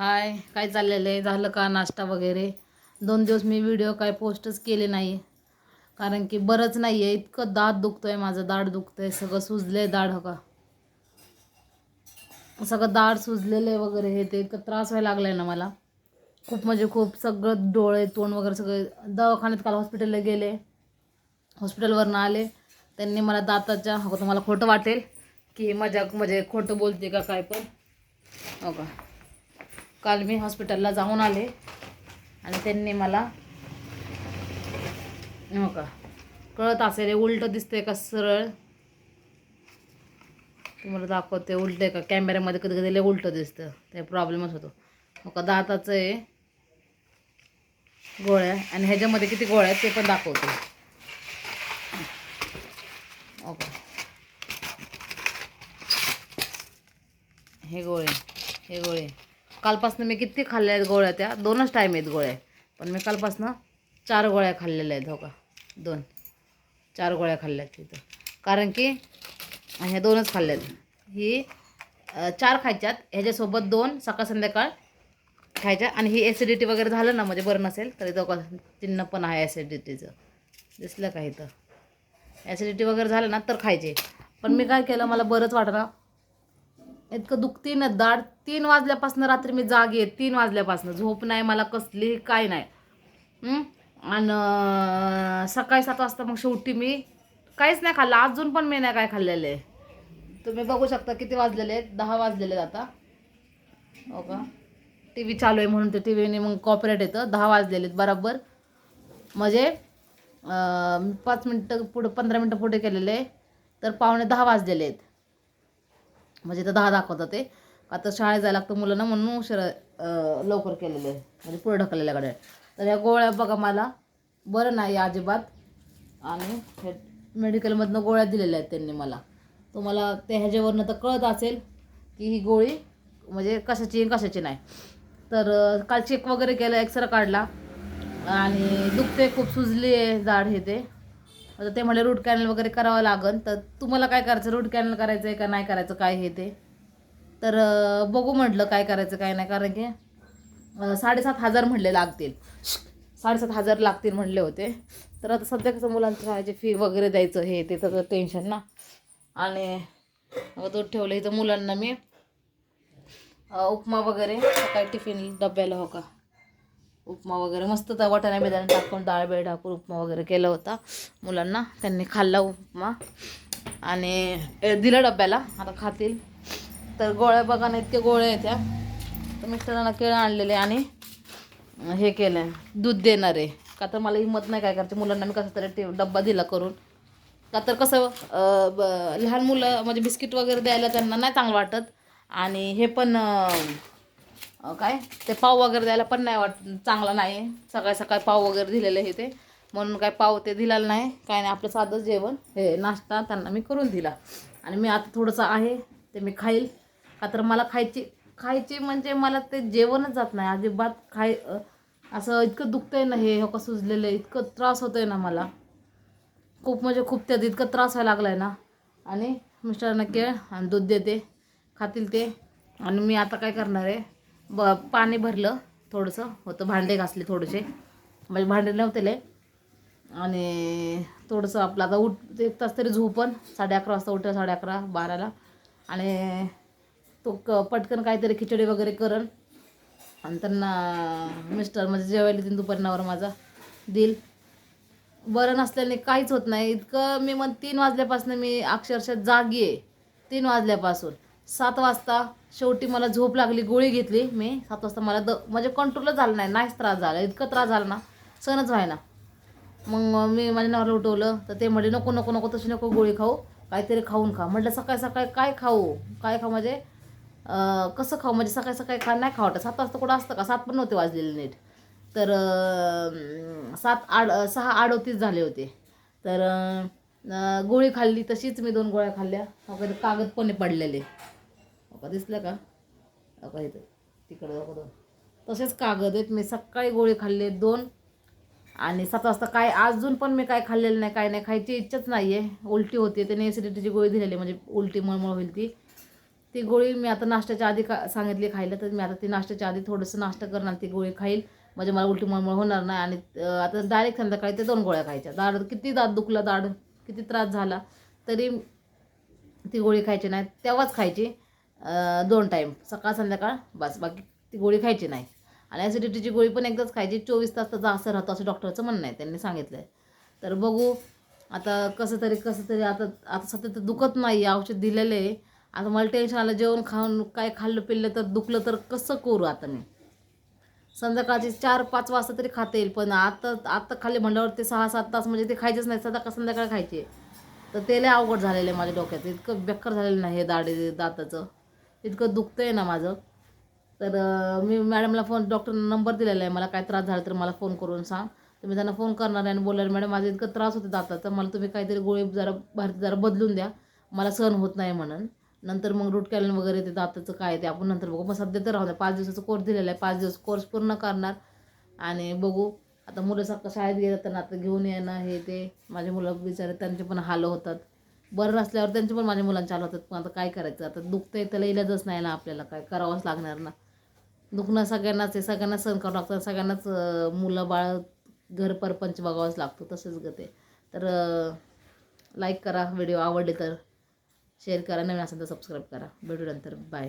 हाय काय चाललेलं आहे? झालं का नाश्ता वगैरे? दोन दिवस मी व्हिडिओ काय पोस्टच केले नाही. कारण की बरंच नाही आहे इतकं दात दुखतं आहे माझं दाढ दुखतं आहे सगळं सुजलं आहे दाढ का? सगळं दाढ सुजलेलं आहे वगैरे हे ते त्रास व्हायला लागला आहे ना मला. खूप म्हणजे खूप सगळं डोळे तोंड वगैरे सगळे दवाखान्यात काल हॉस्पिटलला गेले. हॉस्पिटलवरनं आले. त्यांनी मला दाताच्या हो तुम्हाला खोटं वाटेल की मजाक म्हणजे खोटं बोलते का काय पण. हो का? काल मी हॉस्पिटलला जाऊन आले आणि त्यांनी मला हो का कळत असेल हे उलटं दिसतंय का सरळ? तुम्हाला दाखवते उलटं आहे का? कॅमेऱ्यामध्ये कधी कधी लय उलटं दिसतं. ते प्रॉब्लेमच होतो. हो का दाताचं आहे गोळ्या. आणि ह्याच्यामध्ये किती गोळ्या आहेत ते पण दाखवते हो का हे गोळे हे गोळे कालपासनं मी किती खाल्ल्या आहेत गोळ्या त्या? दोनच टाईम आहेत गोळ्या. पण मी कालपासनं चार गोळ्या खाल्लेल्या आहेत हो का? दोन. चार गोळ्या खाल्ल्या आहेत तिथं. कारण की ह्या दोनच खाल्ल्या आहेत. ही चार खायच्यात. ह्याच्यासोबत दोन सकाळ संध्याकाळ खायच्या. आणि ही ॲसिडिटी वगैरे झालं ना म्हणजे बरं नसेल तरी तो चिन्ह पण आहे ॲसिडिटीचं दिसलं का इथं? ॲसिडिटी वगैरे झालं ना तर खायचे. पण मी काय केलं मला बरंच वाटलं इतकं दुखती ना दाढ तीन वाजल्यापासून रात्री मी जागी आहे तीन वाजल्यापासून. झोप नाही मला कसली काय नाही. आणि सकाळी सात वाजता मग शेवटी मी काहीच नाही खाल्लं. अजून पण मी नाही काय खाल्लेलं. आहे तुम्ही बघू शकता किती वाजलेले आहेत. दहा वाजलेले आहेत आता. हो का? टी व्ही चालू आहे म्हणून ते टी व्हीने मग कॉपरेट येतं. दहा वाजलेले आहेत बरोबर. म्हणजे पाच मिनटं पुढं पंधरा मिनटं पुढे केलेले. आहे तर पावणे दहा वाजलेले आहेत. म्हणजे तर दहा दाखवतं ते. आता शाळेत जायला लागतं मुलांना म्हणून उशीर लवकर केलेले. आहे म्हणजे पुढे ढकललेल्या गाड्या. तर या गोळ्या बघा मला. बरं नाही अजिबात. आणि हे मेडिकलमधनं गोळ्या दिलेल्या आहेत त्यांनी मला. तुम्हाला ते ह्याच्यावरनं तर कळत असेल की ही गोळी म्हणजे कशाची कशाची नाही. तर काल चेक वगैरे केलं एक्सरा काढला. आणि दुखते खूप सुजली आहे जाड हे ते. आता ते म्हणले रूट कॅनल वगैरे करावं लागेल तर तुम्हाला काय करायचं? रूट कॅनल करायचं आहे का? नाही करायचं? काय हे ते? तर बघू म्हटलं काय करायचं काय नाही. कारण की साडेसात हजार म्हणले लागतील. साडेसात हजार लागतील म्हणले होते. तर आता सध्या कसं मुलांचं शाळेची फी वगैरे द्यायचं हे ते तर टेन्शन ना. आणि दूध ठेवलं इथं मुलांना मी उपमा वगैरे सकाळी टिफिन डब्याला हो का? उपमा वगैरे मस्त त्या वाटाणा बेदाणे टाकून डाळ बेळ टाकून उपमा वगैरे केला होता मुलांना. त्यांनी खाल्ला उपमा. आणि दिलं डब्याला. आता खातील. तर गोळ्या बघा ना इतके गोळ्या आहेत त्या तर मिस्टरांना केळं आणलेले आणि हे केलं दूध देणार आहे. का तर मला हिंमत नाही काय करायची. मुलांना मी कसं तरी ते डब्बा दिला करून. का तर कसं ब- लहान मुलं म्हणजे बिस्किट वगैरे द्यायला त्यांना नाही चांगलं वाटत. आणि हे पण काय? ते पाव वगैरे द्यायला पण नाही वाट चांगलं नाही. सकाळी सकाळी पाव वगैरे दिलेले हे ते. म्हणून काय पाव ते दिलेलं नाही. काय नाही आपलं साधं जेवण. हे नाश्ता त्यांना मी करून दिला. आणि मी आता थोडंसं आहे ते मी खाईल. का तर मला खायची खायची म्हणजे मला ते जेवणच जात नाही. अजिबात खाय असं इतकं दुखतंय ना हे हो का सुजलेलं आहे. इतकं त्रास होतोय ना मला. खूप म्हणजे खूप त्यात इतकं त्रास व्हायला लागला आहे ना. आणि मिस्टरांना केळ आणि दूध देते खातील ते. आणि मी आता काय करणार आहे? ब पाणी भरलं थोडंसं होतं भांडे घासले थोडेसे. म्हणजे भांडे नव्हते लय आणि थोडंसं आपलं आता उठ एक तास तरी झोपन साडे अकरा वाजता उठ साडे अकरा बाराला. आणि तो क पटकन काहीतरी खिचडी वगैरे करन आणि त्यांना मिस्टर म्हणजे जेवायला तीन दुपारी माझा देईल. बरं नसल्याने काहीच होत नाही. इतकं मी मग तीन वाजल्यापासून मी अक्षरशः जागी आहे. तीन वाजल्यापासून. सात वाजता शेवटी मला झोप लागली गोळी घेतली मी. सात वाजता मला द म्हणजे कंट्रोलच झालं नाही नाहीच त्रास झाला. इतकं त्रास झाला ना सणच व्हायना मग मी माझ्या नवऱ्याला उठवलं तर ते म्हटले नको नको नको तशी नको गोळी खाऊ काहीतरी खाऊन खा. म्हटलं सकाळी सकाळी काय खाऊ? काय खाऊ? म्हणजे कसं खाऊ? म्हणजे सकाळी सकाळी खा नाही खावटं सात वाजता कुठं असतं का? सात पण नव्हते वाजलेले नीट. तर सात आड सहा अडोतीस झाले होते. तर गोळी खाल्ली तशीच मी दोन गोळ्या खाल्ल्या. वगैरे कागद पण पडलेले. हो का दिसलं का? हो इथं तिकडं हो दोन तसेच कागद आहेत. मी सकाळी गोळी खाल्ले दोन आणि सात वाजता काय अजून पण मी काय खाल्लेलं नाही काय नाही खायची इच्छाच नाही आहे उलटी होते. त्याने ॲसिडिटीची गोळी दिलेली म्हणजे उलटी मळमळ होईल ती. ती गोळी मी आता नाश्त्याच्या आधी का सांगितली खायला तर मी आता ती नाश्त्याच्या आधी थोडंसं नाश्ता करणार. ती गोळी खाईल. म्हणजे मला उलटी मळमळ होणार नाही. आणि आता डायरेक्ट संध्याकाळी ते दोन गोळ्या खायच्या. दाड किती दात दुखला दाढ किती त्रास झाला? तरी ती गोळी खायची नाही. तेव्हाच खायची. दोन टाईम सकाळ संध्याकाळ बस. बाकी ती गोळी खायची नाही. आणि ॲसिडिटीची गोळी पण एकदाच खायची. चोवीस तास त्याचा असं राहतो असं डॉक्टरचं म्हणणं आहे. त्यांनी सांगितलं आहे तर बघू. आता कसं तरी कसं तरी आता आता सध्या तर दुखत नाही औषध दिलेलं आहे. आता मला टेन्शन आलं. जेवण खाऊन काय खाल्लं पिल्लं तर दुखलं तर कसं करू आता मी? संध्याकाळची चार पाच वाजता तरी खाता येईल. पण आता आता खाल्ली म्हणल्यावर ते सहा सात तास म्हणजे ते खायचेच नाही. सदा संध्याकाळ खायचे तर ते लय अवघड झालेलं आहे माझ्या डोक्यात. इतकं बेकार झालेलं नाही हे दाढी दाताचं. इतकं दुखतं आहे ना माझं. तर मी मॅडमला फोन डॉक्टरनं नंबर दिलेला आहे मला काय त्रास झाला तर मला फोन करून सांग. तर मी त्यांना फोन करणार आहे आणि बोलणार मॅडम माझा इतकं त्रास होतो दाताचा मला तुम्ही काहीतरी गोळी जरा भारती जरा बदलून द्या. मला सहन होत नाही म्हणून. नंतर मग रूट कॅलन वगैरे ते दाताचं काय ते आपण नंतर बघू. मग सध्या तर राहू पाच दिवसाचा कोर्स दिलेला आहे. पाच दिवस कोर्स पूर्ण करणार आणि बघू. आता मुलं सारखं शाळेत गेलं तर आता घेऊन येणं हे ते. माझे मुलं बिचारे त्यांचे पण हाल होतात. बरं नसल्यावर त्यांचे पण माझ्या मुलांचे चालू होतात पण आता काय करायचं? आता दुखतंय त्याला इलाजच नाही ना आपल्याला. काय करावंच लागणार ना? दुखणं सगळ्यांनाच आहे. सगळ्यांना सहन करावं लागतं. सगळ्यांनाच मुलं बाळ घर परपंच बघावंच लागतो. तसंच ग ते. तर लाईक करा. व्हिडिओ आवडले तर शेअर करा. नवीन असेल तर सबस्क्राईब करा. भेटू नंतर. बाय